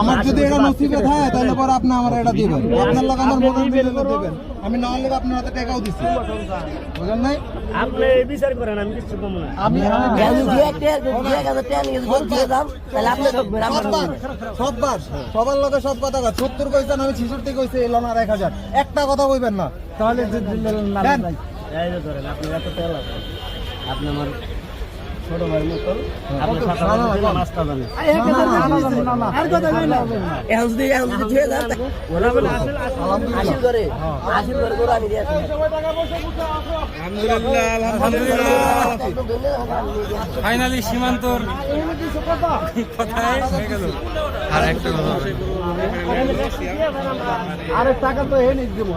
আমার যদি এটা নসিবে থাকে তাহলে পরে আপনি আমার এটা দিবেন। আপনার লোক আমার মনে দিলে দিবেন। আমি না হলে আপনার হাতে টাকাও দিচ্ছি বুঝলেন নাই? আপনি বিচার করেন আমি কিছু কম না। আমি আমি যদি দু এক টাকা দু এক হাজার নিয়ে যদি দিয়ে দাম তাহলে আপনি সববার না। সববার সবার লোকে সব কথা কয়। সত্তর কইছেন আমি ছিষট্টি কইছি এলো না আর এক হাজার। একটা কথা কইবেন না। তাহলে দেন। এই যে ধরেন আপনি এত তেল আছে আপনি আমার ছোট আপনি এখন যদি এখন যদি ওরা বলে আসলে আসলে করে করে করে আমি দিয়ে আসি। ফাইনালি সীমান্তর কথায় হয়ে গেল। আর একটা কথা আরে টাকা তো এনে দিব।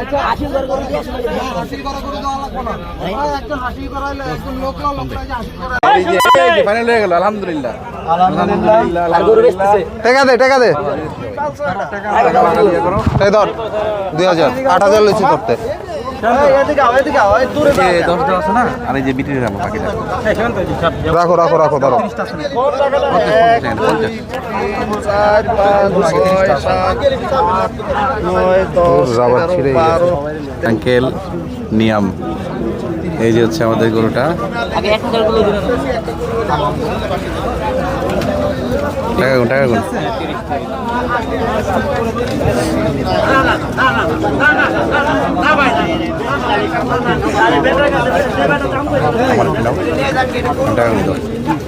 আচ্ছা আশির করে। হাসি করা করে দেওয়া লাগবে না। একজন হাসি করাইলে একজন লোক আলহামদুলিল্লাহ। টাকা দে টাকা দে ধর দুই হাজার আট হাজার আমার বাকিটা রাখো রাখো রাখো ধরো নিয়াম এই যে হচ্ছে আমাদের গরুটা। টাকা গুন টাকা গুন টাকা